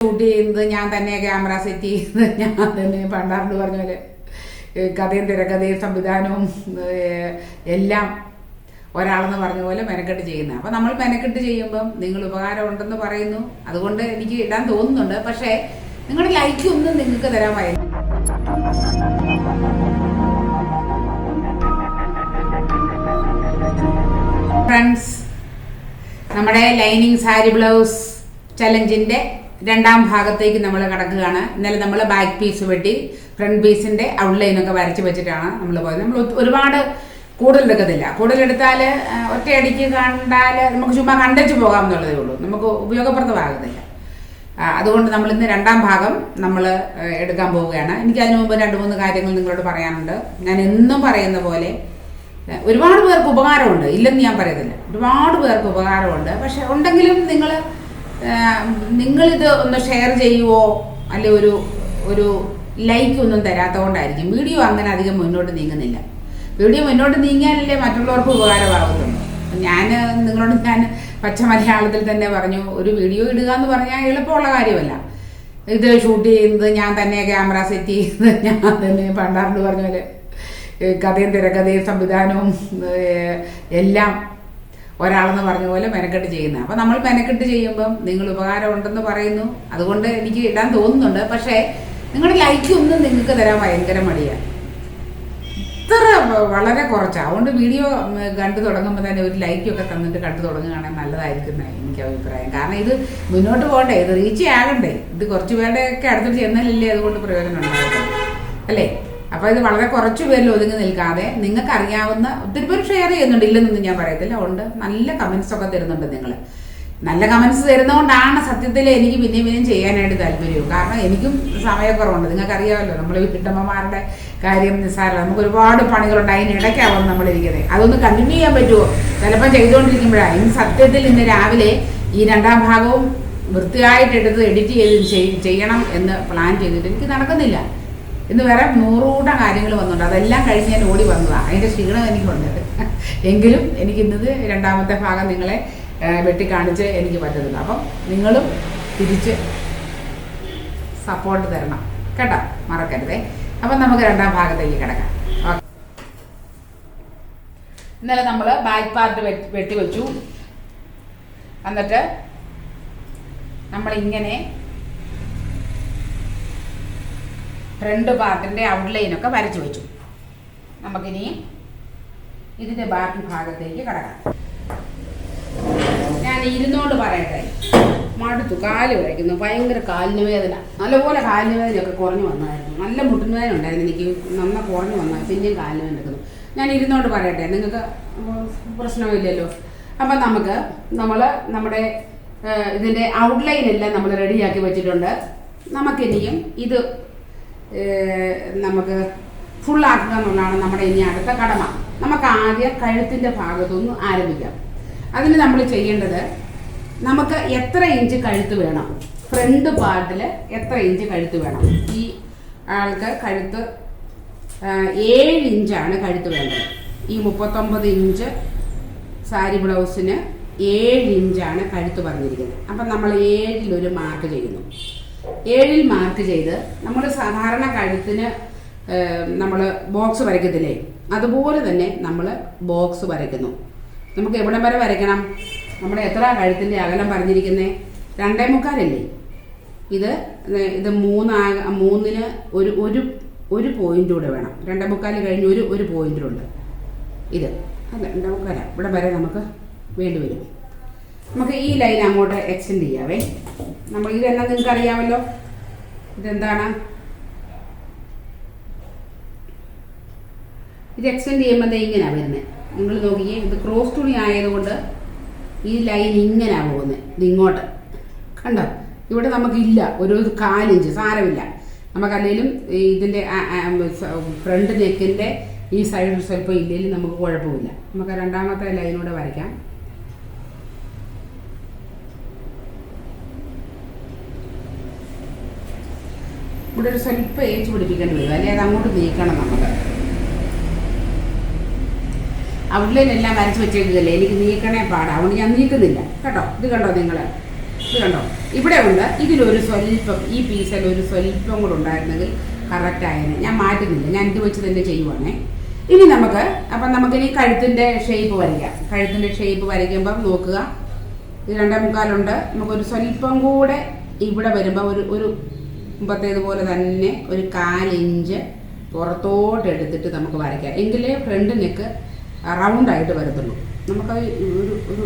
Shoot ചെയ്യുന്നത് ഞാൻ തന്നെ ക്യാമറ സെറ്റ് ചെയ്യുന്നത് ഞാൻ തന്നെ പണ്ടാറുണ്ട് പറഞ്ഞ പോലെ. കഥയും തിരക്കഥയും സംവിധാനവും എല്ലാം ഒരാളെന്ന് പറഞ്ഞ പോലെ മെനക്കെട്ട് ചെയ്യുന്നത്. അപ്പം നമ്മൾ മെനക്കെട്ട് ചെയ്യുമ്പം നിങ്ങൾ ഉപകാരം ഉണ്ടെന്ന് പറയുന്നു. അതുകൊണ്ട് എനിക്ക് ഇടാൻ തോന്നുന്നുണ്ട്. പക്ഷേ നിങ്ങളുടെ ലൈക്ക് ഒന്നും നിങ്ങൾക്ക് തരാൻ പറയുന്നു ഫ്രണ്ട്സ് നമ്മുടെ ലൈനിങ് സാരി ബ്ലൗസ് ചലഞ്ചിന്റെ രണ്ടാം ഭാഗത്തേക്ക് നമ്മൾ കിടക്കുകയാണ്. ഇന്നലെ നമ്മൾ ബാക്ക് പീസ് വെട്ടി ഫ്രണ്ട് പീസിന്റെ ഔട്ട്ലൈനൊക്കെ വരച്ച് വെച്ചിട്ടാണ് നമ്മൾ പോയത്. നമ്മൾ ഒരുപാട് കൂടുതൽ എടുക്കത്തില്ല കൂടുതൽ ഒറ്റയടിക്ക് കണ്ടാൽ നമുക്ക് ചുമ്മാ കണ്ടച്ച് പോകാം എന്നുള്ളതേ ഉള്ളൂ. നമുക്ക് ഉപയോഗപ്രദമാകുന്നില്ല. ആ, അതുകൊണ്ട് നമ്മൾ ഇന്ന് രണ്ടാം ഭാഗം നമ്മൾ എടുക്കാൻ പോവുകയാണ്. എനിക്ക് അതിനു മുമ്പ് രണ്ട് മൂന്ന് കാര്യങ്ങൾ നിങ്ങളോട് പറയാനുണ്ട്. ഞാൻ എന്നും പറയുന്ന പോലെ ഒരുപാട് പേർക്ക് ഉപകാരമുണ്ട്. ഇല്ലെന്ന് ഞാൻ പറയുന്നില്ല ഒരുപാട് പേർക്ക് ഉപകാരമുണ്ട്. പക്ഷെ ഉണ്ടെങ്കിലും നിങ്ങൾ നിങ്ങളിത് ഒന്ന് ഷെയർ ചെയ്യുവോ? അല്ലെ ഒരു ഒരു ലൈക്ക് ഒന്നും തരാത്ത കൊണ്ടായിരിക്കും വീഡിയോ അങ്ങനെ അധികം മുന്നോട്ട് നീങ്ങുന്നില്ല. വീഡിയോ മുന്നോട്ട് നീങ്ങിയാലല്ലേ മറ്റുള്ളവർക്ക് ഉപകാരമാകുന്നുള്ളൂ ഞാൻ നിങ്ങളോട് ഞാൻ പച്ച മലയാളത്തിൽ തന്നെ പറഞ്ഞു ഒരു വീഡിയോ ഇടുക എന്ന് പറഞ്ഞാൽ എളുപ്പമുള്ള കാര്യമല്ല. ഇത് ഷൂട്ട് ചെയ്യുന്നത് ഞാൻ തന്നെ ക്യാമറ സെറ്റ് ചെയ്യുന്നത് ഞാൻ തന്നെ പണ്ടാണ്ട് പറഞ്ഞ പോലെ കഥയും തിരക്കഥയും സംവിധാനവും എല്ലാം ഒരാളെന്ന് പറഞ്ഞ പോലെ മെനക്കെട്ട് ചെയ്യുന്നത് അപ്പം നമ്മൾ മെനക്കെട്ട് ചെയ്യുമ്പം നിങ്ങൾ ഉപകാരം ഉണ്ടെന്ന് പറയുന്നു. അതുകൊണ്ട് എനിക്ക് ഇടാൻ തോന്നുന്നുണ്ട്. പക്ഷേ നിങ്ങളുടെ ലൈക്ക് ഒന്നും നിങ്ങൾക്ക് തരാൻ ഭയങ്കര മടിയാണ് ഇത്ര വളരെ കുറച്ചാണ് അതുകൊണ്ട് വീഡിയോ കണ്ടു തുടങ്ങുമ്പോൾ തന്നെ ഒരു ലൈക്കൊക്കെ തന്നിട്ട് കണ്ടു തുടങ്ങുകയാണെങ്കിൽ നല്ലതായിരിക്കും എനിക്ക് അഭിപ്രായം. കാരണം ഇത് മുന്നോട്ട് പോകണ്ടേ? ഇത് റീച്ച് ആകണ്ടേ? ഇത് കുറച്ച് പേരുടെയൊക്കെ അടുത്തിട്ട് ചെന്നാലല്ലേ അതുകൊണ്ട് പ്രയോജനം ഉണ്ടാകും അല്ലേ? അപ്പോൾ ഇത് വളരെ കുറച്ചു പേരിൽ ഒതുങ്ങി നിൽക്കാതെ നിങ്ങൾക്ക് അറിയാവുന്ന ഒത്തിരി പേര് ഷെയർ ചെയ്യുന്നുണ്ട്. ഇല്ലെന്നൊന്നും ഞാൻ പറയത്തില്ല. ഉണ്ട് നല്ല കമന്റ്സ് ഒക്കെ തരുന്നുണ്ട് നിങ്ങൾ നല്ല കമന്റ്സ് തരുന്നതുകൊണ്ടാണ് സത്യത്തിൽ എനിക്ക് പിന്നെയും പിന്നെയും ചെയ്യാനായിട്ട് താല്പര്യവും. കാരണം എനിക്കും സമയക്കുറവുണ്ട്. നിങ്ങൾക്ക് അറിയാമല്ലോ നമ്മൾ വീട്ടമ്മമാരുടെ കാര്യം നിസ്സാരമല്ല. നമുക്ക് ഒരുപാട് പണികളുണ്ട്. അതിനിടയ്ക്കാവും നമ്മളിരിക്കുന്നത്. അതൊന്ന് കണ്ടിന്യൂ ചെയ്യാൻ പറ്റുമോ? ചിലപ്പോൾ ചെയ്തുകൊണ്ടിരിക്കുമ്പോഴാണ്. ഇന്ന് സത്യത്തിൽ ഇന്ന് രാവിലെ ഈ രണ്ടാം ഭാഗവും വൃത്തിയായിട്ട് എടുത്ത് എഡിറ്റ് ചെയ്ത് ചെയ്യണം എന്ന് പ്ലാൻ ചെയ്തിട്ട് എനിക്ക് നടക്കുന്നില്ല. ഇന്ന് വേറെ നൂറുകൂട്ടം കാര്യങ്ങൾ വന്നിട്ടുണ്ട്. അതെല്ലാം കഴിഞ്ഞ് ഞാൻ ഓടി വന്നതാണ് അതിന്റെ ക്ഷീണം എനിക്കുണ്ട്. എങ്കിലും എനിക്കിന്നത് രണ്ടാമത്തെ ഭാഗം നിങ്ങളെ വെട്ടിക്കാണിച്ച് വെട്ടി കാണിച്ച് എനിക്ക് പറ്റുന്നില്ല അപ്പം നിങ്ങളും തിരിച്ച് സപ്പോർട്ട് തരണം. കേട്ടോ? മറക്കരുതേ. അപ്പം നമുക്ക് രണ്ടാം ഭാഗത്തേക്ക് കിടക്കാം. ഇന്നലെ നമ്മൾ ബാക്ക് പാർട്ട് വെട്ടി വെച്ചു എന്നിട്ട് നമ്മളിങ്ങനെ ഫ്രണ്ട് പാർട്ടിന്റെ ഔട്ട്ലൈനൊക്കെ വരച്ചു വെച്ചു. നമുക്കിനി ഇതിന്റെ ബാക്കി ഭാഗത്തേക്ക് കടക്കാം. ഞാൻ ഇരുന്നോണ്ട് പറയട്ടെ. മടുത്തു. കാൽ വരയ്ക്കുന്നു. ഭയങ്കര കാലിന് വേദന. നല്ലപോലെ കാലിന് വേദനയൊക്കെ കുറഞ്ഞു വന്നായിരുന്നു. നല്ല മുട്ടിന് വേദന ഉണ്ടായിരുന്നു. എനിക്ക് നന്ന കുറഞ്ഞു വന്നാൽ പിന്നെയും കാലിന് വേദന എടുക്കുന്നു. ഞാൻ ഇരുന്നോണ്ട് പറയട്ടെ. നിങ്ങൾക്ക് പ്രശ്നമില്ലല്ലോ. അപ്പം നമുക്ക് നമ്മൾ നമ്മുടെ ഇതിന്റെ ഔട്ട്ലൈൻ എല്ലാം നമ്മൾ റെഡിയാക്കി വെച്ചിട്ടുണ്ട്. നമുക്കിനിയും ഇത് നമുക്ക് ഫുള്ളാക്കുക എന്നുള്ളതാണ് നമ്മുടെ ഇനി അടുത്ത കടമ. നമുക്ക് ആദ്യം കഴുത്തിന്റെ ഭാഗത്തുനിന്ന് ആരംഭിക്കാം. അതിന് നമ്മൾ ചെയ്യേണ്ടത് നമുക്ക് എത്ര ഇഞ്ച് കഴുത്ത് വേണം? ഫ്രണ്ട് പാർട്ടിൽ എത്ര ഇഞ്ച് കഴുത്ത് വേണം? ഈ ആൾക്ക് കഴുത്ത് ഏഴ് ഇഞ്ചാണ് കഴുത്ത് വേണ്ടത്. ഈ മുപ്പത്തൊമ്പത് ഇഞ്ച് സാരി ബ്ലൗസിന് ഏഴ് ഇഞ്ചാണ് കഴുത്ത് പറഞ്ഞിരിക്കുന്നത്. അപ്പം നമ്മൾ ഏഴിലൊരു മാർക്ക് ചെയ്യുന്നു. ഏഴിൽ മാർക്ക് ചെയ്ത് നമ്മൾ സാധാരണ കഴുത്തിന് നമ്മൾ ബോക്സ് വരയ്ക്കത്തില്ലേ? അതുപോലെ തന്നെ നമ്മൾ ബോക്സ് വരയ്ക്കുന്നു. നമുക്ക് എവിടം വരെ വരയ്ക്കണം? നമ്മുടെ എത്ര കഴുത്തിന്റെ അകലം പറഞ്ഞിരിക്കുന്നത് രണ്ടേ മുക്കാലല്ലേ? ഇത് ഇത് മൂന്നാ മൂന്നിന് ഒരു ഒരു ഒരു പോയിന്റ് കൂടെ വേണം. രണ്ടേ മുക്കാൽ കഴിഞ്ഞ് ഒരു ഒരു പോയിന്റുണ്ട് ഇത്. അല്ല രണ്ടേ മുക്കാലാണ് ഇവിടെ വരെ നമുക്ക് വേണ്ടി വരും. നമുക്ക് ഈ ലൈൻ അങ്ങോട്ട് എക്സ്റ്റെൻഡ് ചെയ്യാവേ. നമ്മൾ ഇതെന്നാ നിങ്ങൾക്ക് അറിയാമല്ലോ. ഇതെന്താണ്? ഇത് എക്സ്റ്റെൻഡ് ചെയ്യുമ്പോൾ ഇങ്ങനെയാണ് വരുന്നത് നിങ്ങൾ നോക്കിയേ ഇത് ക്രോസ് തുണി ആയതുകൊണ്ട് ഈ ലൈൻ ഇങ്ങനെയാണ് പോകുന്നത് ഇത് ഇങ്ങോട്ട്. കണ്ടോ? ഇവിടെ നമുക്കില്ല. ഒരു കാലിഞ്ച് സാരമില്ല. നമുക്കല്ലെങ്കിലും ഇതിന്റെ ഫ്രണ്ട് നെക്കിന്റെ ഈ സൈഡ് സ്വല്പം ഇല്ലെങ്കിലും നമുക്ക് കുഴപ്പമില്ല. നമുക്ക് രണ്ടാമത്തെ ലൈനൂടെ വരയ്ക്കാം. ഇവിടെ ഒരു സ്വല്പം ഏച്ച് പിടിപ്പിക്കേണ്ടി വരും. അല്ലെങ്കിൽ അത് അങ്ങോട്ട് നീക്കണം നമുക്ക്. ഔട്ട്ലൈൻ എല്ലാം വരച്ച് വെച്ചേക്കുകയല്ലേ എനിക്ക് നീക്കണേ പാടാ. അതുകൊണ്ട് ഞാൻ നീക്കുന്നില്ല. കേട്ടോ? ഇത് കണ്ടോ നിങ്ങൾ ഇത് കണ്ടോ? ഇവിടെ ഉണ്ട്. ഇതിലൊരു സ്വല്പം ഈ പീസിൽ ഒരു സ്വല്പം കൂടെ ഉണ്ടായിരുന്നെങ്കിൽ കറക്റ്റ് ആയേനെ ഞാൻ മാറ്റുന്നില്ല. ഞാൻ ഇത് വെച്ച് തന്നെ ചെയ്യുവാണേ. ഇനി നമുക്ക് അപ്പം നമുക്കിനി കഴുത്തിന്റെ ഷേപ്പ് വരയ്ക്കാം. കഴുത്തിന്റെ ഷേപ്പ് വരയ്ക്കുമ്പം നോക്കുക. ഇത് രണ്ടേ മുക്കാലുണ്ട്. നമുക്കൊരു സ്വല്പം കൂടെ ഇവിടെ വരുമ്പോൾ ഒരു ഒരു മുമ്പത്തേതുപോലെ തന്നെ ഒരു കാലിഞ്ച് പുറത്തോട്ട് എടുത്തിട്ട് നമുക്ക് വരയ്ക്കാം. എങ്കിലേ ഫ്രണ്ട് നെക്ക് റൗണ്ടായിട്ട് വരത്തുള്ളൂ. നമുക്ക് ഒരു ഒരു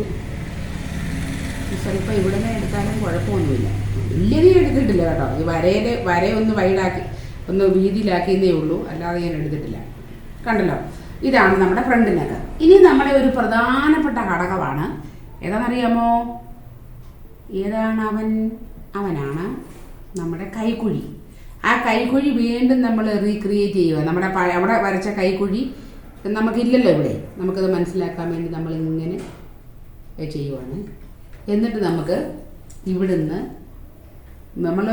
ചിലപ്പോൾ ഇവിടെ നിന്ന് എടുത്താലും കുഴപ്പമൊന്നുമില്ല. വലിയതേ എടുത്തിട്ടില്ല കേട്ടോ. ഈ വരയുടെ വര ഒന്ന് വൈഡാക്കി ഒന്ന് വീതിയിലാക്കിയെന്നേ ഉള്ളൂ. അല്ലാതെ ഞാൻ എടുത്തിട്ടില്ല. കണ്ടല്ലോ? ഇതാണ് നമ്മുടെ ഫ്രണ്ട് നെക്ക് ഇനി നമ്മുടെ ഒരു പ്രധാനപ്പെട്ട ഘടകമാണ്. ഏതാണെന്നറിയാമോ? ഏതാണ് അവൻ? അവനാണ്. നമ്മുടെ കൈക്കുഴി. ആ കൈക്കുഴി വീണ്ടും നമ്മൾ റീക്രിയേറ്റ് ചെയ്യുക. നമ്മുടെ അവിടെ വരച്ച കൈക്കുഴി നമുക്കില്ലല്ലോ ഇവിടെ. നമുക്കത് മനസ്സിലാക്കാൻ വേണ്ടി നമ്മൾ ഇങ്ങനെ ചെയ്യുവാണ്. എന്നിട്ട് നമുക്ക് ഇവിടുന്ന് നമ്മൾ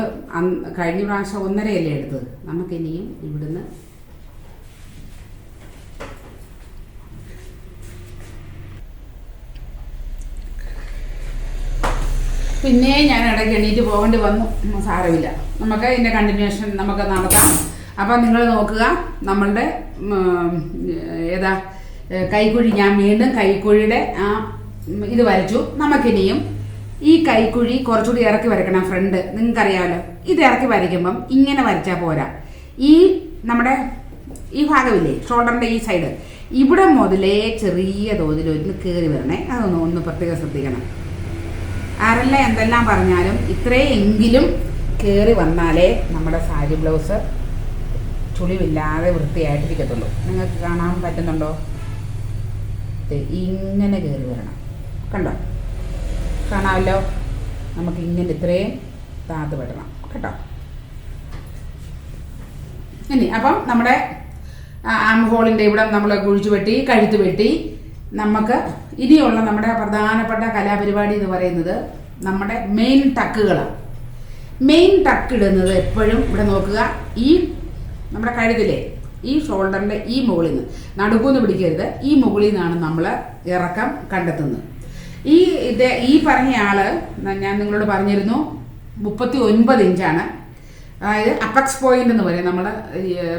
കഴിഞ്ഞ പ്രാവശ്യം ഒന്നരയല്ലേ എടുത്തത്? നമുക്കിനിയും ഇവിടുന്ന് പിന്നെ ഞാൻ ഇടയ്ക്ക് എണീറ്റ് പോകേണ്ടി വന്നു. സാരമില്ല. നമുക്ക് ഇതിന്റെ കണ്ടിന്യൂഷൻ നമുക്ക് നടത്താം. അപ്പം നിങ്ങൾ നോക്കുക നമ്മളുടെ ഏതാ കൈക്കുഴി ഞാൻ വീണ്ടും കൈക്കുഴിയുടെ ആ ഇത് വരച്ചു. നമുക്കിനിയും ഈ കൈക്കുഴി കുറച്ചുകൂടി ഇറക്കി വരക്കണം ഫ്രണ്ട് നിങ്ങൾക്കറിയാമല്ലോ. ഇത് ഇറക്കി വരയ്ക്കുമ്പം ഇങ്ങനെ വരച്ചാൽ പോരാ. ഈ നമ്മുടെ ഈ ഭാഗമില്ലേ ഷോൾഡറിന്റെ ഈ സൈഡ് ഇവിടെ മുതലേ ചെറിയ തോതിൽ ഒന്ന് കയറി വരണേ. അതൊന്ന് ഒന്ന് പ്രത്യേകം ശ്രദ്ധിക്കണം. ആരെല്ലാം എന്തെല്ലാം പറഞ്ഞാലും ഇത്രയെങ്കിലും കയറി വന്നാലേ നമ്മുടെ സാരി ബ്ലൗസ് ചുളിവില്ലാതെ വൃത്തിയായിട്ടിരിക്കത്തുള്ളൂ. നിങ്ങൾക്ക് കാണാൻ പറ്റുന്നുണ്ടോ? ഇങ്ങനെ കയറി വരണം. കണ്ടോ? കാണാമല്ലോ? നമുക്ക് ഇങ്ങനെ ഇത്രയും താത്ത് പെടണം. കേട്ടോ? ഇനി അപ്പം നമ്മുടെ ആം ഹോളിന്റെ ഇവിടെ നമ്മൾ കുഴിച്ചു വെട്ടി കഴുത്ത് വെട്ടി നമുക്ക് ഇനിയുള്ള നമ്മുടെ പ്രധാനപ്പെട്ട കലാപരിപാടി എന്ന് പറയുന്നത് നമ്മുടെ മെയിൻ ടക്കുകളാണ് മെയിൻ ടക്ക് ഇടുന്നത് എപ്പോഴും ഇവിടെ നോക്കുക. ഈ നമ്മുടെ കഴുതിലെ ഈ ഷോൾഡറിന്റെ ഈ മുകളിൽ നിന്ന്. നടുക്കൂന്ന് പിടിക്കരുത്. ഈ മുകളിൽ നിന്നാണ് നമ്മൾ ഇറക്കം കണ്ടെത്തുന്നത്. ഈ ഇത് ഈ പറഞ്ഞ ആൾ ഞാൻ നിങ്ങളോട് പറഞ്ഞിരുന്നു മുപ്പത്തി ഒൻപത് ഇഞ്ചാണ്. അതായത് അപ്പക്സ് പോയിന്റ് എന്ന് പറയും നമ്മുടെ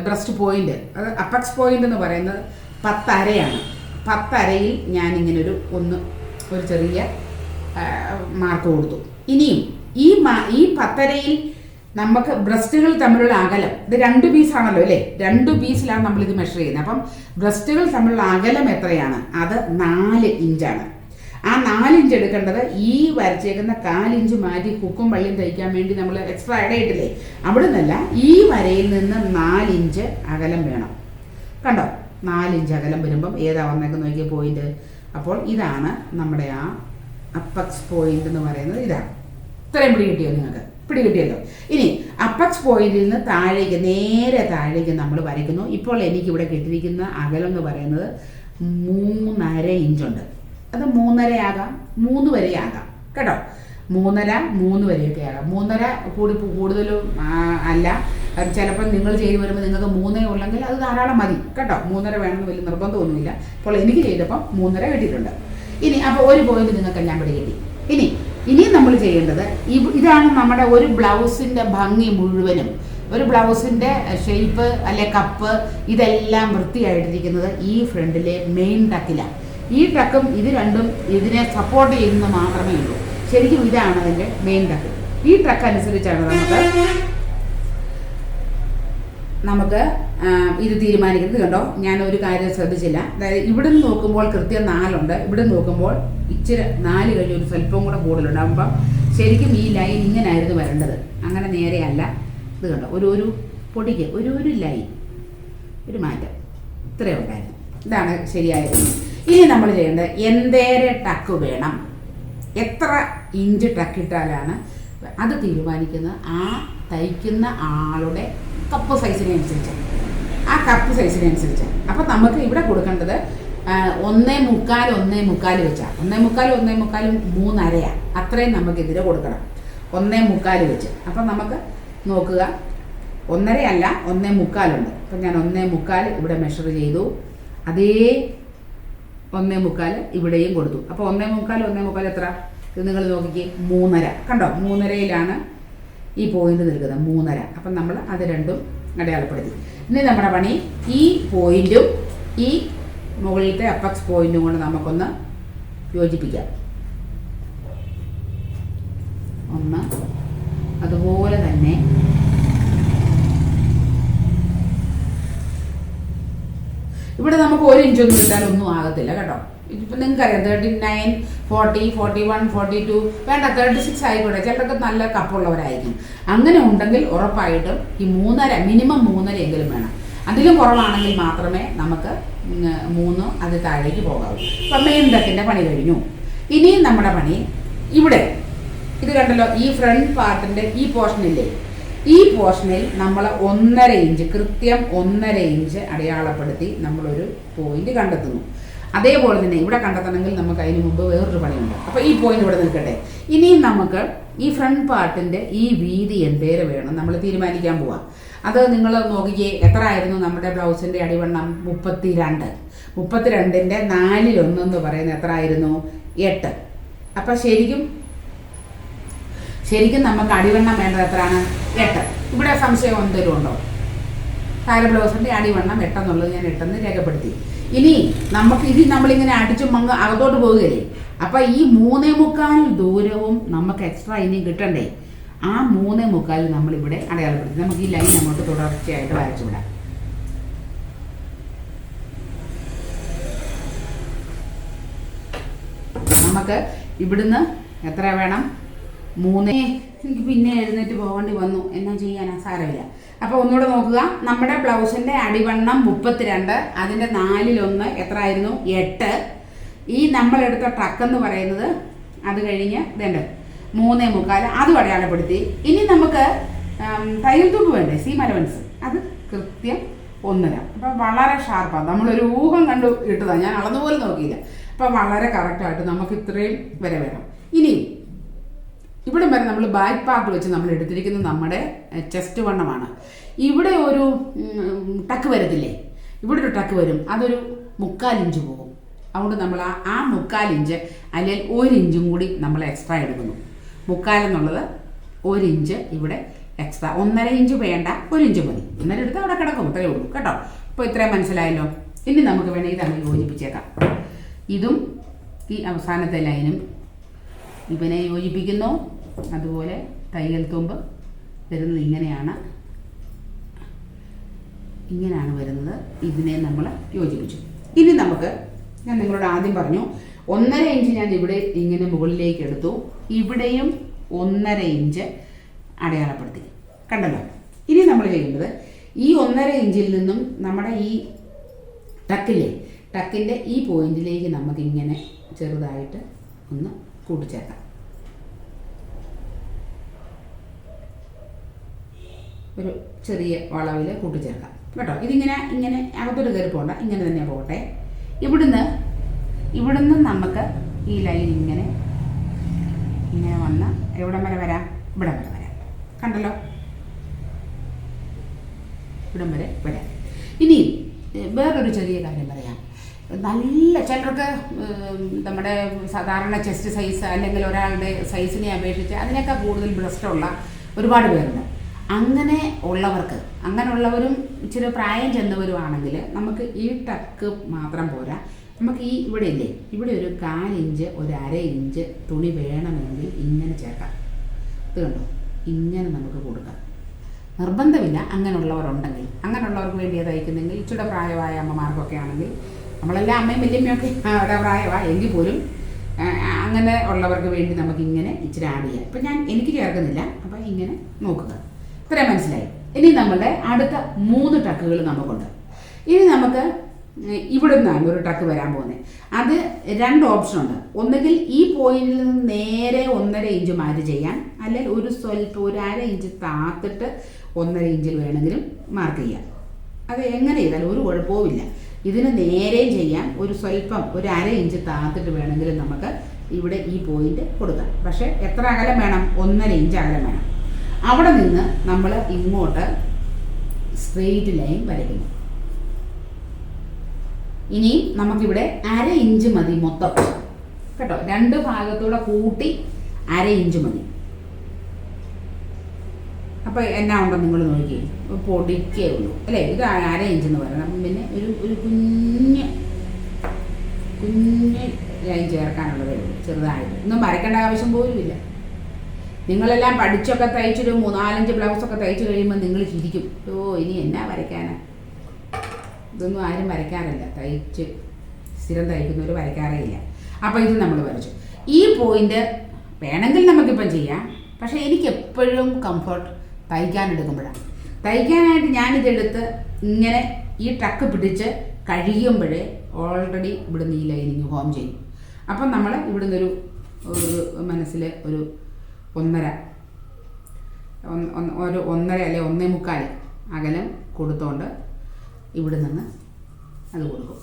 ബ്രസ്റ്റ് പോയിന്റ് അത് അപ്പക്സ് പോയിന്റ് എന്ന് പറയുന്നത് പത്തരയാണ്. പത്തരയിൽ ഒരു ഒന്ന് ഒരു ചെറിയ മാർക്ക് കൊടുത്തു. ഇനിയും ഈ മാ- ഈ പത്തരയിൽ നമുക്ക് ബ്രസ്റ്റുകൾ തമ്മിലുള്ള അകലം ഇത് രണ്ട് പീസാണല്ലോ അല്ലേ? രണ്ട് പീസിലാണ് ഇത് മെഷർ ചെയ്യുന്നത്. അപ്പം ബ്രസ്റ്റുകൾ തമ്മിലുള്ള അകലം എത്രയാണ്? അത് നാല് ഇഞ്ചാണ്. ആ നാലിഞ്ച് എടുക്കേണ്ടത് ഈ വരച്ചേക്കുന്ന കാലിഞ്ച് മാറ്റി കുക്കും വള്ളിയും തയ്ക്കാൻ വേണ്ടി നമ്മൾ എക്സ്ട്രാ ഇടയിട്ടില്ലേ അവിടെ നിന്നല്ല ഈ വരയിൽ നിന്ന് നാലിഞ്ച് അകലം വേണം. കണ്ടോ? നാലിഞ്ച് അകലം വരുമ്പം ഏതാ വന്നേക്ക് നോക്കിയ പോയിന്റ് അപ്പോൾ ഇതാണ് നമ്മുടെ ആ അപ്പക്സ് പോയിന്റ് എന്ന് പറയുന്നത് ഇതാണ് ഇത്രയും പിടി കിട്ടിയോ നിങ്ങൾക്ക്? പിടി കിട്ടിയല്ലോ. ഇനി അപ്പക്സ് പോയിന്റിൽ നിന്ന് താഴേക്ക് നേരെ താഴേക്ക് നമ്മൾ വരയ്ക്കുന്നു. ഇപ്പോൾ എനിക്ക് ഇവിടെ കിട്ടിയിരിക്കുന്ന അകലം എന്ന് പറയുന്നത് മൂന്നര ഇഞ്ചുണ്ട്. അത് മൂന്നര ആകാം മൂന്ന് വരെ ആകാം. കേട്ടോ? മൂന്നര മൂന്ന് വരെയൊക്കെ ആകാം മൂന്നര കൂടി കൂടുതലും അല്ല. ചിലപ്പോൾ നിങ്ങൾ ചെയ്ത് വരുമ്പോൾ നിങ്ങൾക്ക് മൂന്നേ ഉള്ളെങ്കിൽ അത് ധാരാളം മതി. കേട്ടോ? മൂന്നര വേണമെന്ന് വലിയ നിർബന്ധമൊന്നുമില്ല അപ്പോൾ എനിക്ക് ചെയ്തപ്പം മൂന്നര കിട്ടിയിട്ടുണ്ട്. ഇനി അപ്പോൾ ഒരു പോയിന്റ് നിങ്ങൾക്ക് എല്ലാം പിടി കിട്ടി ഇനി ഇനി നമ്മൾ ചെയ്യേണ്ടത് ഇതാണ് നമ്മുടെ ഒരു ബ്ലൗസിന്റെ ഭംഗി മുഴുവനും. ഒരു ബ്ലൗസിന്റെ ഷേപ്പ് അല്ലെ കപ്പ് ഇതെല്ലാം വൃത്തിയായിട്ടിരിക്കുന്നത് ഈ ഫ്രണ്ടിലെ മെയിൻ ടക്കിലാണ് ഈ ടക്കും ഇത് രണ്ടും ഇതിനെ സപ്പോർട്ട് ചെയ്യുന്നത് മാത്രമേ ഉള്ളൂ. ശരിക്കും ഇതാണ് അതിന്റെ മെയിൻ ട്രക്ക് ഈ ട്രക്ക് അനുസരിച്ചാണ് നമുക്ക് നമുക്ക് ഇത് തീരുമാനിക്കുന്നത് കണ്ടോ? ഞാൻ ഒരു കാര്യം ശ്രദ്ധിച്ചില്ല. അതായത് ഇവിടെ നിന്ന് നോക്കുമ്പോൾ കൃത്യം നാലുണ്ട്. ഇവിടെ നോക്കുമ്പോൾ ഇച്ചിരി നാല് കഴിഞ്ഞ് ഒരു സ്വല്പം കൂടെ കൂടുതലുണ്ട്. ശരിക്കും ഈ ലൈൻ ഇങ്ങനായിരുന്നു വരേണ്ടത്. അങ്ങനെ നേരെയല്ല ഇത് കണ്ടോ? ഒരു ഒരു പൊടിക്ക് ഒരു ഒരു ലൈൻ ഒരു മാറ്റം. ഇത്രയേ ഉണ്ടായിരുന്നു. ഇതാണ് ശരിയായത്. ഇനി നമ്മൾ ചെയ്യേണ്ടത് എന്തേരെ ടക്ക് വേണം? എത്ര ഇഞ്ച് ടക്കിട്ടാലാണ് അത് തീരുമാനിക്കുന്നത്. ആ തയ്ക്കുന്ന ആളുടെ കപ്പ് സൈസിനനുസരിച്ചാണ് ആ കപ്പ് സൈസിനനുസരിച്ചാണ് അപ്പം നമുക്ക് ഇവിടെ കൊടുക്കേണ്ടത് ഒന്നേ മുക്കാൽ ഒന്നേ മുക്കാൽ വെച്ചാൽ ഒന്നേ മുക്കാൽ ഒന്നേ മുക്കാൽ മൂന്നരയാണ് അത്രയും നമുക്ക് കൊടുക്കണം. ഒന്നേ മുക്കാൽ വെച്ച്. അപ്പം നമുക്ക് നോക്കുക. ഒന്നരയല്ല ഒന്നേ മുക്കാലുണ്ട്. അപ്പം ഞാൻ ഒന്നേ മുക്കാൽ ഇവിടെ മെഷർ ചെയ്തു. അതേ ഒന്നേ മുക്കാൽ ഇവിടെയും കൊടുത്തു. അപ്പോൾ ഒന്നേ മുക്കാൽ ഒന്നേ മുക്കാൽ എത്ര? ഇത് നിങ്ങൾ നോക്കിക്കേ മൂന്നര. കണ്ടോ? മൂന്നരയിലാണ് ഈ പോയിന്റ് നിൽക്കുന്നത്. മൂന്നര. അപ്പം നമ്മൾ അത് രണ്ടും അടയാളപ്പെടുത്തി. ഇനി നമ്മുടെ പണി ഈ പോയിന്റും ഈ മുകളിലത്തെ അപ്പക്സ് പോയിന്റും കൊണ്ട് നമുക്കൊന്ന് യോജിപ്പിക്കാം. ഒന്ന് അതുപോലെ തന്നെ ഇവിടെ നമുക്ക് ഒരു ഇഞ്ചൊന്നും ഇട്ടാൽ ഒന്നും ആകത്തില്ല കേട്ടോ? ഇപ്പം നിങ്ങൾക്കറിയാം thirty nine forty forty one forty two വേണ്ട തേർട്ടി സിക്സ് ആയിക്കോട്ടെ. ചിലർക്ക് നല്ല കപ്പുള്ളവരായിരിക്കും. അങ്ങനെ ഉണ്ടെങ്കിൽ ഉറപ്പായിട്ടും ഈ മൂന്നര മിനിമം മൂന്നര എങ്കിലും വേണം. അതിലും കുറവാണെങ്കിൽ മാത്രമേ നമുക്ക് മൂന്ന് അത് താഴേക്ക് പോകാവൂ. അപ്പം മെയിൻ പണി കഴിഞ്ഞു. ഇനി നമ്മുടെ പണി ഇവിടെ. ഇത് കണ്ടല്ലോ ഈ ഫ്രണ്ട് പാർട്ടിന്റെ ഈ പോർഷനില്ലേ ഈ പോർഷനിൽ നമ്മൾ ഒന്നര ഇഞ്ച് കൃത്യം ഒന്നര ഇഞ്ച് അടയാളപ്പെടുത്തി നമ്മളൊരു പോയിന്റ് കണ്ടെത്തുന്നു. അതേപോലെ തന്നെ ഇവിടെ കണ്ടെത്തണമെങ്കിൽ നമുക്ക് അതിന് മുമ്പ് വേറൊരു പണിയുണ്ട്. അപ്പോൾ ഈ പോയിന്റ് ഇവിടെ നിൽക്കട്ടെ. ഇനിയും നമുക്ക് ഈ ഫ്രണ്ട് പാർട്ടിന്റെ ഈ വീതി എന്തേരെ വേണം. നമ്മൾ തീരുമാനിക്കാൻ പോവാം. അത് നിങ്ങൾ നോക്കിക്കേ എത്ര ആയിരുന്നു നമ്മുടെ ബ്ലൗസിന്റെ അടിവണ്ണം? മുപ്പത്തി രണ്ട് മുപ്പത്തിരണ്ടിന്റെ നാലിലൊന്നെന്ന് പറയുന്നത് എത്ര ആയിരുന്നു എട്ട്. അപ്പം ശരിക്കും ശരിക്കും നമുക്ക് അടിവണ്ണം വേണ്ടത് എത്രയാണ്? എട്ട്. ഇവിടെ സംശയം എന്തെങ്കിലും ഉണ്ടോ? താര ബ്ലൗസിന്റെ അടിവണ്ണം എട്ടെന്നുള്ളത് ഞാൻ എട്ടെന്ന് രേഖപ്പെടുത്തി. ഇനി നമുക്ക് ഇത് നമ്മളിങ്ങനെ അടിച്ചു മങ്ങ് അകത്തോട്ട് പോവുകയല്ലേ? അപ്പൊ ഈ മൂന്നേ മുക്കാൽ ദൂരവും നമുക്ക് എക്സ്ട്രാ ഇനി കിട്ടണ്ടേ? ആ മൂന്നേ മുക്കാൽ നമ്മളിവിടെ അടയാളപ്പെടുത്തി. നമുക്ക് ഈ ലൈൻ അങ്ങോട്ട് തുടർച്ചയായിട്ട് വരച്ചു വിടാം. നമുക്ക് ഇവിടുന്ന് എത്ര വേണം? മൂന്ന്. എനിക്ക് പിന്നെ എഴുന്നേറ്റ് പോകേണ്ടി വന്നു. എന്നാ ചെയ്യാനാ? സാരമില്ല. അപ്പോൾ ഒന്നുകൂടെ നോക്കുക. നമ്മുടെ ബ്ലൗസിന്റെ അടിവണ്ണം മുപ്പത്തിരണ്ട് അതിന്റെ നാലിലൊന്ന് എത്ര ആയിരുന്നു എട്ട്. ഈ നമ്മളെടുത്ത ട്രക്ക് എന്ന് പറയുന്നത് അത് കഴിഞ്ഞ് ഇതുണ്ട്. മൂന്നേ മുക്കാൽ അതും അടയാളപ്പെടുത്തി. ഇനി നമുക്ക് തയ്യൽ തൂപ്പ് വേണ്ടേ? സി മലവൻസ് അത് കൃത്യം ഒന്നര അപ്പം വളരെ ഷാർപ്പാണ് നമ്മളൊരു ഊഹം കണ്ടു ഇട്ടതാണ് ഞാൻ അളന്നുപോലും നോക്കിയില്ല. അപ്പം വളരെ കറക്റ്റായിട്ട് നമുക്ക് ഇത്രയും വരെ വേണം. ഇനി ഇവിടെ വരെ നമ്മൾ ബാക്ക് പാക്ക് വെച്ച് നമ്മൾ എടുത്തിരിക്കുന്നത് നമ്മുടെ ചെസ്റ്റ് വണ്ണമാണ്. ഇവിടെ ഒരു ടക്ക് വരത്തില്ലേ? ഇവിടെ ഒരു ടക്ക് വരും. അതൊരു മുക്കാൽ ഇഞ്ച് പോകും. അതുകൊണ്ട് നമ്മൾ ആ ആ മുക്കാൽ ഇഞ്ച് അല്ലെങ്കിൽ ഒരു ഇഞ്ചും കൂടി നമ്മൾ എക്സ്ട്രാ എടുക്കുന്നു. മുക്കാൽ എന്നുള്ളത് ഒരു ഇഞ്ച് ഇവിടെ എക്സ്ട്രാ ഒന്നര ഇഞ്ച് വേണ്ട ഒരു ഇഞ്ച് മതി. ഒന്നര എടുത്ത് അവിടെ കിടക്കും. ഇത്രയേ ഉള്ളൂ. കേട്ടോ? ഇപ്പോൾ ഇത്രയും മനസ്സിലായല്ലോ? ഇനി നമുക്ക് വേണമെങ്കിൽ തമ്മിൽ യോജിപ്പിച്ചേക്കാം. ഇതും ഈ അവസാനത്തെ ലൈനും ഇവനെ യോജിപ്പിക്കുന്നു. അതുപോലെ തയ്യൽ തുമ്പ് വരുന്നത് ഇങ്ങനെയാണ്. ഇങ്ങനെയാണ് വരുന്നത്. ഇതിനെ നമ്മൾ യോജിപ്പിച്ചു. ഇനി നമുക്ക് ഞാൻ നിങ്ങളോട് ആദ്യം പറഞ്ഞു ഒന്നര ഇഞ്ച് ഞാൻ ഇവിടെ ഇങ്ങനെ മുകളിലേക്ക് എടുത്തു. ഇവിടെയും ഒന്നര ഇഞ്ച് അടയാളപ്പെടുത്തി. കണ്ടല്ലോ? ഇനി നമ്മൾ ചെയ്യേണ്ടത് ഈ ഒന്നര ഇഞ്ചിൽ നിന്നും നമ്മുടെ ഈ ടക്കില്ലേ ടക്കിന്റെ ഈ പോയിന്റിലേക്ക് നമുക്ക് ഇങ്ങനെ ചെറുതായിട്ട് ഒന്ന് കൂട്ടിച്ചേർക്കാം. ഒരു ചെറിയ വളവിൽ കൂട്ടിച്ചേർക്കാം. കേട്ടോ? ഇതിങ്ങനെ ഇങ്ങനെ അകത്തോട്ട് കയറി പോകണ്ട ഇങ്ങനെ തന്നെ പോകട്ടെ. ഇവിടുന്ന് ഇവിടുന്ന് നമുക്ക് ഈ ലൈൻ ഇങ്ങനെ ഇങ്ങനെ വന്ന് എവിടം വരെ വരാം? ഇവിടം വരെ വരാം. കണ്ടല്ലോ? ഇവിടം വരെ വരാം. ഇനി വേറൊരു ചെറിയ കാര്യം പറയാം. നല്ല ചിലർക്ക് നമ്മുടെ സാധാരണ ചെസ്റ്റ് സൈസ് അല്ലെങ്കിൽ ഒരാളുടെ സൈസിനെ അപേക്ഷിച്ച് അതിനേക്കാൾ കൂടുതൽ ബ്രസ്റ്റുള്ള ഒരുപാട് പേരുണ്ട്. അങ്ങനെ ഉള്ളവർക്ക് അങ്ങനെയുള്ളവരും ഇച്ചിരി പ്രായം ചെന്നവരും ആണെങ്കിൽ നമുക്ക് ഈ ടക്ക് മാത്രം പോരാ. നമുക്ക് ഈ ഇവിടെ ഇല്ലേ ഇവിടെ ഒരു കാലിഞ്ച് ഒരു അര ഇഞ്ച് തുണി വേണമെങ്കിൽ ഇങ്ങനെ ചേർക്കാം. ഇത് കണ്ടോ? ഇങ്ങനെ നമുക്ക് കൊടുക്കാം. നിർബന്ധമില്ല അങ്ങനെയുള്ളവരുണ്ടെങ്കിൽ. അങ്ങനെയുള്ളവർക്ക് വേണ്ടി അത് അയക്കുന്നെങ്കിൽ ഇച്ചിരി പ്രായമായ അമ്മമാർക്കൊക്കെ ആണെങ്കിൽ നമ്മളെല്ലാം അമ്മയും വല്യമ്മയൊക്കെ അവരുടെ പ്രായമാണ് എങ്കിൽ പോലും അങ്ങനെ ഉള്ളവർക്ക് വേണ്ടി നമുക്ക് ഇങ്ങനെ ഇച്ചിരി ആഡ് ചെയ്യാം. ഇപ്പം ഞാൻ എനിക്ക് ചേർക്കുന്നില്ല. അപ്പം ഇങ്ങനെ നോക്കുക. ഇത്രയും മനസ്സിലായി. ഇനി നമ്മളുടെ അടുത്ത മൂന്ന് ടക്കുകൾ നമുക്കുണ്ട്. ഇനി നമുക്ക് ഇവിടെ നിന്നാണ് ഒരു ടക്ക് വരാൻ പോകുന്നത്. അത് രണ്ട് ഓപ്ഷൻ ഉണ്ട്. ഒന്നുകിൽ ഈ പോയിന്റിൽ നിന്ന് നേരെ ഒന്നര ഇഞ്ച് മാറ്റി ചെയ്യാൻ അല്ലെങ്കിൽ ഒരു സ്വൽപ്പം ഒരു അര ഇഞ്ച് താത്തിട്ട് ഒന്നര ഇഞ്ചിൽ വേണമെങ്കിലും മാർക്ക് ചെയ്യാം. അത് എങ്ങനെ ചെയ്താലും ഒരു കുഴപ്പവുമില്ല. ഇതിന് നേരെയും ചെയ്യാം. ഒരു സ്വൽപ്പം ഒരു അര ഇഞ്ച് താത്തിട്ട് വേണമെങ്കിലും നമുക്ക് ഇവിടെ ഈ പോയിന്റ് കൊടുക്കാം. പക്ഷേ എത്ര അകലം വേണം? ഒന്നര ഇഞ്ച് അകലം വേണം. അവിടെ നിന്ന് നമ്മൾ ഇങ്ങോട്ട് സ്ട്രെയിറ്റ് ലൈൻ വരയ്ക്കുന്നു. ഇനി നമുക്കിവിടെ അര ഇഞ്ച് മതി മൊത്തം. കേട്ടോ? രണ്ട് ഭാഗത്തൂടെ കൂട്ടി അര ഇഞ്ച് മതി. അപ്പോൾ എന്നാ ഉണ്ടോ നിങ്ങൾ നോക്കി പൊടിക്കേ ഉള്ളൂ. അല്ലേ? ഇത് അര ഇഞ്ച് എന്ന് പറയണം. പിന്നെ ഒരു ഒരു കുഞ്ഞ് കുഞ്ഞ് ലൈൻ ചേർക്കാനുള്ളതേ ഉള്ളൂ. ചെറുതായിട്ട്. ഒന്നും വരയ്ക്കേണ്ട ആവശ്യം പോലും ഇല്ല നിങ്ങളെല്ലാം പഠിച്ചൊക്കെ തയ്ച്ചൊരു മൂന്നാലഞ്ച് ബ്ലൗസൊക്കെ തയ്ച്ചു കഴിയുമ്പോൾ നിങ്ങൾ ചിരിക്കും. ഓ ഇനി എന്നാ വരയ്ക്കാനാ? ഇതൊന്നും ആരും വരയ്ക്കാറില്ല. തയ്ച്ച് സ്ഥിരം തയ്ക്കുന്നവർ വരയ്ക്കാറേ ഇല്ല. അപ്പോൾ ഇത് നമ്മൾ വരച്ചു. ഈ പോയിന്റ് വേണമെങ്കിൽ നമുക്കിപ്പം ചെയ്യാം. പക്ഷേ എനിക്ക് എപ്പോഴും കംഫർട്ട് തയ്ക്കാൻ എടുക്കുമ്പോഴാണ്. തയ്ക്കാനായിട്ട് ഞാനിതെടുത്ത് ഇങ്ങനെ ഈ ടക്ക് പിടിച്ച് കഴിയുമ്പോഴേ ഓൾറെഡി ഇവിടുന്ന് ഈ ലൈനിങ് ഹോം ചെയ്യും. അപ്പം നമ്മൾ ഇവിടുന്ന് ഒരു ഒരു മനസ്സിൽ ഒരു ഒന്നര. ഒന്ന്- ഒന്ന്- ഒരു ഒന്നര അല്ലെ ഒന്നേ മുക്കാൽ അകലം കൊടുത്തോണ്ട് ഇവിടെ നിന്ന് അത് കൊടുക്കും.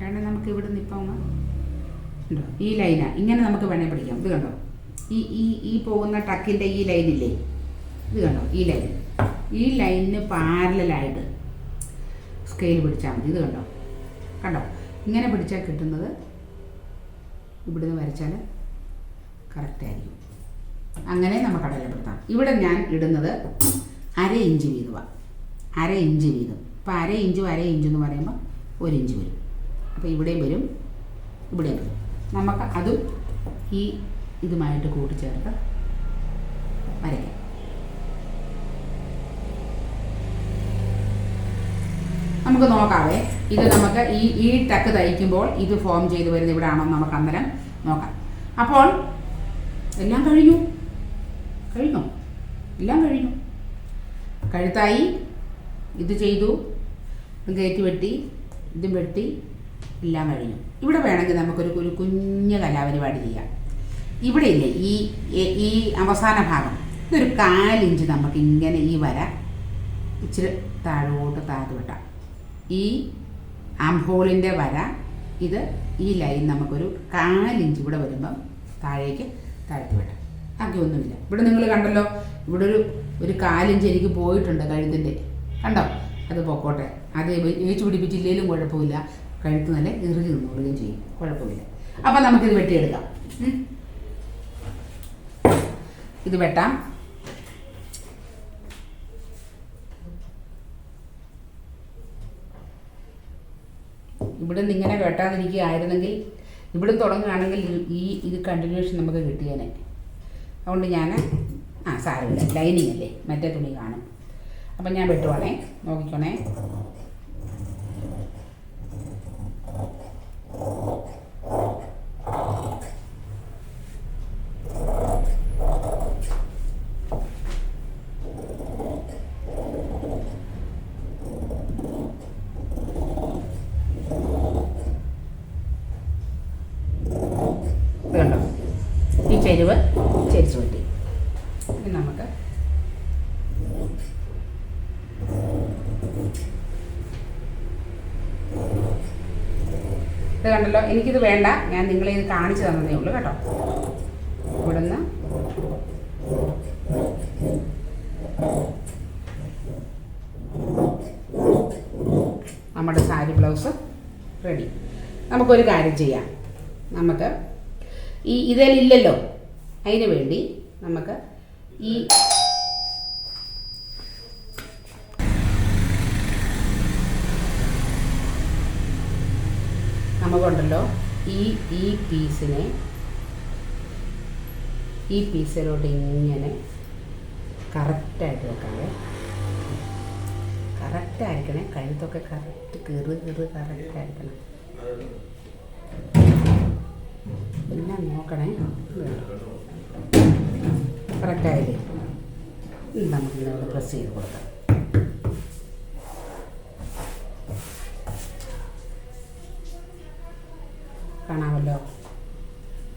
കാരണം നമുക്ക് ഇവിടെ നിന്ന് ഇപ്പം ഉണ്ടോ? ഈ ലൈനാ. ഇങ്ങനെ നമുക്ക് വേണേൽ പിടിക്കാം. ഇത് കണ്ടോ? ഈ ഈ ഈ പോകുന്ന ടക്കിന്റെ ഈ ലൈനില്ലേ? ഇത് കണ്ടോ? ഈ ലൈൻ. ഈ ലൈനിന് പാരലായിട്ട് സ്കെയിൽ പിടിച്ചാൽ മതി. ഇത് കണ്ടോ? കണ്ടോ? ഇങ്ങനെ പിടിച്ചാൽ കിട്ടുന്നത് ഇവിടുന്ന് വരച്ചാൽ കറക്റ്റ് ആയിരിക്കും. അങ്ങനെ നമുക്ക് അടയാളപ്പെടുത്താം ഇവിടെ ഞാൻ ഇടുന്നത് അര ഇഞ്ച് വീതമാണ് അര ഇഞ്ച് വീതം. അപ്പോൾ അര ഇഞ്ചും അര ഇഞ്ച് എന്ന് പറയുമ്പോൾ ഒരു ഇഞ്ച് വരും. അപ്പോൾ ഇവിടെയും വരും ഇവിടെയും വരും. നമുക്ക് അതും ഈ ഇതുമായിട്ട് കൂട്ടിച്ചേർത്ത് വരയ്ക്കാം. നമുക്ക് നോക്കാവേ ഇത് നമുക്ക് ഈ ഈ ടക്ക് തയ്ക്കുമ്പോൾ ഇത് ഫോം ചെയ്ത് വരുന്ന ഇവിടെ ആണോ നമുക്ക് അന്നേരം നോക്കാം. അപ്പോൾ എല്ലാം കഴിഞ്ഞു. കഴിഞ്ഞോ? എല്ലാം കഴിഞ്ഞു. കഴുത്തായി ഇത് ചെയ്തു. കയറ്റി വെട്ടി. ഇതും വെട്ടി. എല്ലാം കഴിഞ്ഞു. ഇവിടെ വേണമെങ്കിൽ നമുക്കൊരു ഒരു കുഞ്ഞ് കലാപരിപാടി ചെയ്യാം. ഇവിടെ ഇല്ലേ? ഈ ഈ- ഈ അവസാന ഭാഗം. ഇതൊരു കാലിഞ്ച് നമുക്ക് ഇങ്ങനെ ഈ വര ഇച്ചിരി താഴോട്ട് താഴ്ത്തു വിട്ടാം. ഈ ആംഹോളിന്റെ വര. ഇത് ഈ ലൈൻ നമുക്കൊരു കാലിഞ്ച് ഇവിടെ വരുമ്പം താഴേക്ക് താഴ്ത്തി വെട്ടാം ബാക്കി ഒന്നുമില്ല ഇവിടെ നിങ്ങൾ കണ്ടല്ലോ ഇവിടെ ഒരു ഒരു കാലിഞ്ച് എനിക്ക് പോയിട്ടുണ്ട് കഴുത്തിന്റെ കണ്ടോ? അത് പൊക്കോട്ടെ. അത് ഏച്ചു പിടിപ്പിച്ചില്ലെങ്കിലും കുഴപ്പമില്ല. കഴുത്ത് നല്ല ഇറുകി നിന്നോളുകയും ചെയ്യും. കുഴപ്പമില്ല. അപ്പം നമുക്കിത് വെട്ടിയെടുക്കാം. ഇത് വെട്ടാം. ഇവിടെ നിന്ന് ഇങ്ങനെ വെട്ടാതിരിക്കുകയായിരുന്നെങ്കിൽ ഇവിടെ തുടങ്ങുകയാണെങ്കിൽ ഈ- ഇത് കണ്ടിന്യൂഷൻ നമുക്ക് കിട്ടിയേനെ. അതുകൊണ്ട് ഞാൻ ആ സാരമില്ല. ലൈനിങ് അല്ലേ? മറ്റേ തുണി കാണും. അപ്പം ഞാൻ വെട്ടുവാണേ. നോക്കിക്കോണേ ഇത് കണ്ടോ ഈ ചെരുവ് ചെരിച്ച് വെട്ടി ഇനി നമുക്ക് ഇത് കണ്ടല്ലോ. എനിക്കിത് വേണ്ട. ഞാൻ നിങ്ങളെ ഇത് കാണിച്ചു തന്നതേ ഉള്ളൂ കേട്ടോ. ഇവിടുന്ന് നമ്മുടെ സാരി ബ്ലൗസ് റെഡി. നമുക്കൊരു കാര്യം ചെയ്യാം. നമുക്ക് ഈ ഇതിലില്ലല്ലോ അതിന് വേണ്ടി നമുക്ക് ഈ നമുക്കുണ്ടല്ലോ. ഈ ഈ പീസിനെ ഈ പീസിലോട്ട് ഇങ്ങനെ കറക്റ്റായിട്ട് വെക്കാതെ കറക്റ്റായിരിക്കണേ. കഴുത്തൊക്കെ കറക്റ്റ് കീറ് കീറ് കറക്റ്റായിരിക്കണം. പിന്നെ നോക്കണേ. കറക്റ്റായില്ലേ? നമുക്ക് ഇങ്ങനെ പ്രസ് ചെയ്ത് കൊടുക്കാം.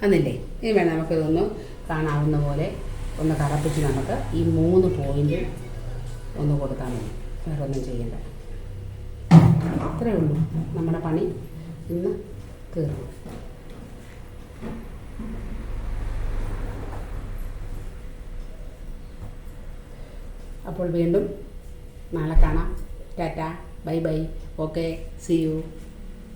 എന്നില്ലേ ഇനി വേണം നമുക്കിതൊന്ന് കാണാവുന്ന പോലെ ഒന്ന് കറപ്പിച്ച് നമുക്ക് ഈ മൂന്ന് പോയിന്റ് ഒന്ന് കൊടുത്താൽ മതി. വേറെ ഒന്നും ചെയ്യണ്ട. അത്രേ ഉള്ളൂ. നമ്മുടെ പണി ഇന്ന് തീർന്നു. അപ്പോൾ വീണ്ടും നാളെ കാണാം. Tata. Bye bye. Okay. See you.